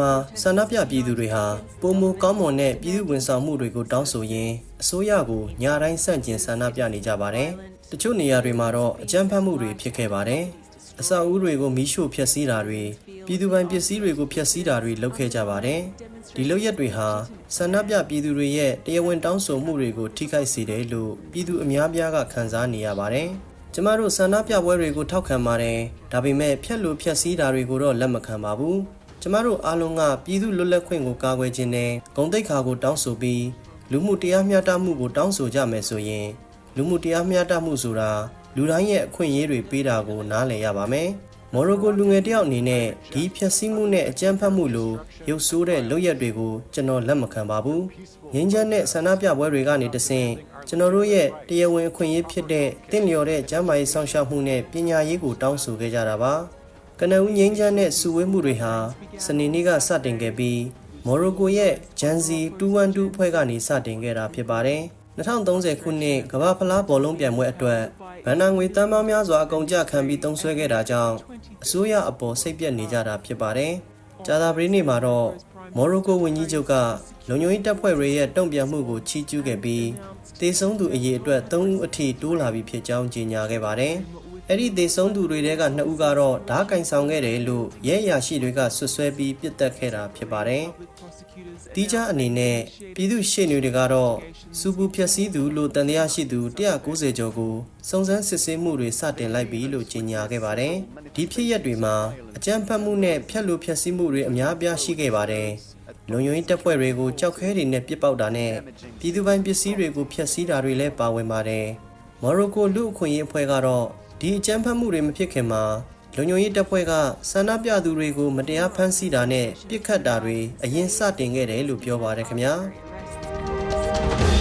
မှာဆန္ဒပြပြည်သူတွေဟာပုံမကောင်းမွန်တဲ့ပြည်သူဝန်ဆောင်မှုတွေကိုတောင်းဆိုရင်းအစိုးရကိုညာတိုင်းဆန့်ကျင်ဆန္ဒပြနေကြပါတယ်။တချို့နေရာတွေမှာတော့အကြမ်းဖက်မှုတွေဖြစ်ခဲ့ပါတယ်။အဆောက်အဦတွေကိုမီးရှို့ဖျက်ဆီးတာတွေပြည်သူပိုင်ပစ္စည်းတွေကိုဖျက်ဆီးတာတွေလုပ်ခဲ့ကြပါတယ်။ဒီလုပ်ရက်တွေဟာဆန္ဒပြပြည်သူတွေရဲ့တရားဝင်တောင်းဆိုမှုတွေကိုထိခိုက်စေတယ်လို့ပြည်သူအများပြားကခံစားနေရပါတယ်။ကျမတို့ဆန္ဒပြပွဲတွေကိုထောက်ခံပါတယ်။ဒါပေမဲ့ဖြက်လို့ဖြက်စီးတာတွေကိုတော့လက်မခံပါဘူး။ ကျမတို့အားလုံးကပြည်သူလွတ်လပ်ခွင့်ကိုကာကွယ်ခြင်းနဲ့ဂုဏ်သိက္ခာကိုတောင်းဆိုပြီးလူမှုတရားမျှတမှုကိုတောင်းဆိုကြမယ်ဆိုရင်လူမှုတရားမျှတမှုဆိုတာလူတိုင်းရဲ့အခွင့်အရေးတွေပေးတာကိုနားလည်ရပါမယ်။မော်ရိုကိုလူငယ်တယောက်အနေနဲ့ဒီဖြက်စီးမှုနဲ့အကြမ်းဖက်မှုလိုရုပ်ဆိုးတဲ့လုပ်ရက်တွေကိုကျွန်တော်လက်မခံပါဘူး။ငင်းချမ်းတဲ့ဆန္ဒပြပွဲတွေကနေတဆင့်ကျွန်တော်တို့ရဲ့တရားဝင်အခွင့်အရေးဖြစ်တဲ့တင့်လျော်တဲ့ကျန်းမာရေးစောင့်ရှောက်မှုနဲ့ပညာရေးကိုတောင်းဆိုခဲ့ကြတာပါ။ ကနဦးငင်းချမ်းတဲ့စုဝေးမှုတွေဟာစနေနေ့ကစတင်ခဲ့ပြီးမော်ရိုကိုရဲ့ဂျန်စီ212အဖွဲ့ကနေစတင်ခဲ့တာဖြစ်ပါတယ်။2030ခုနှစ်ကမ္ဘာဖလားဘောလုံးပြိုင်ပွဲအတွက်ဗန်နာငွေတန်းပေါင်းများစွာအကုန်ကြခံပြီးသုံးစွဲခဲ့တာကြောင့်အစိုးရအပေါ်စိတ်ပြက်နေကြတာဖြစ်ပါတယ်။ကြာသပတေးနေ့မှာတော့မော်ရိုကိုဝန်ကြီးချုပ်ကလုံခြုံရေးတပ်ဖွဲ့တွေရဲ့တုံ့ပြန်မှုကိုချီးကျူးခဲ့ပြီးတေဆုံးသူအရေအတွက်3ဦးအထိတိုးလာပြီဖြစ်ကြောင်းကြေညာခဲ့ပါတယ်။ အဲ့ဒီတေဆုံးသူတွေထဲက2ဦးကတော့ဓာတ်ကင်ဆောင်ခဲ့တယ်လို့ရဲအရာရှိတွေကဆွဆွဲပြီးပြစ်တက်ခဲ့တာဖြစ်ပါတယ်။တီးခြားအနေနဲ့ပြည်သူရှေ့နေတွေကတော့စူပူဖြက်စီးသူလို့တန်တရားရှိသူ190ကျော်ကိုစုံစမ်းစစ်ဆေးမှုတွေစတင်လိုက်ပြီလို့ကြေညာခဲ့ပါတယ်။ဒီဖြစ်ရပ်တွေမှာအကြမ်းဖက်မှုနဲ့ဖျက်လို့ဖျက်ဆီးမှုတွေအများအပြားရှိခဲ့ပါတယ်။လုံခြုံရေးတပ်ဖွဲ့တွေကိုကြောက်ခဲတွေနဲ့ပစ်ပေါက်တာနဲ့ပြည်သူပိုင်ပစ္စည်းတွေကိုဖျက်ဆီးတာတွေလည်းပါဝင်ပါတယ်။မော်ရိုကိုလူအခွင့်အရေးအဖွဲ့ကတော့ ဒီအကြမ်းဖက်မှုတွေမဖြစ်ခင်မှာလုံခြုံရေးတပ်ဖွဲ့ကဆန္ဒပြသူတွေကိုမတရားဖမ်းဆီးတာနဲ့ပြစ်ခတ်တာတွေအရင်စတင်ခဲ့တယ်လို့ပြောပါရခင်ဗျာ။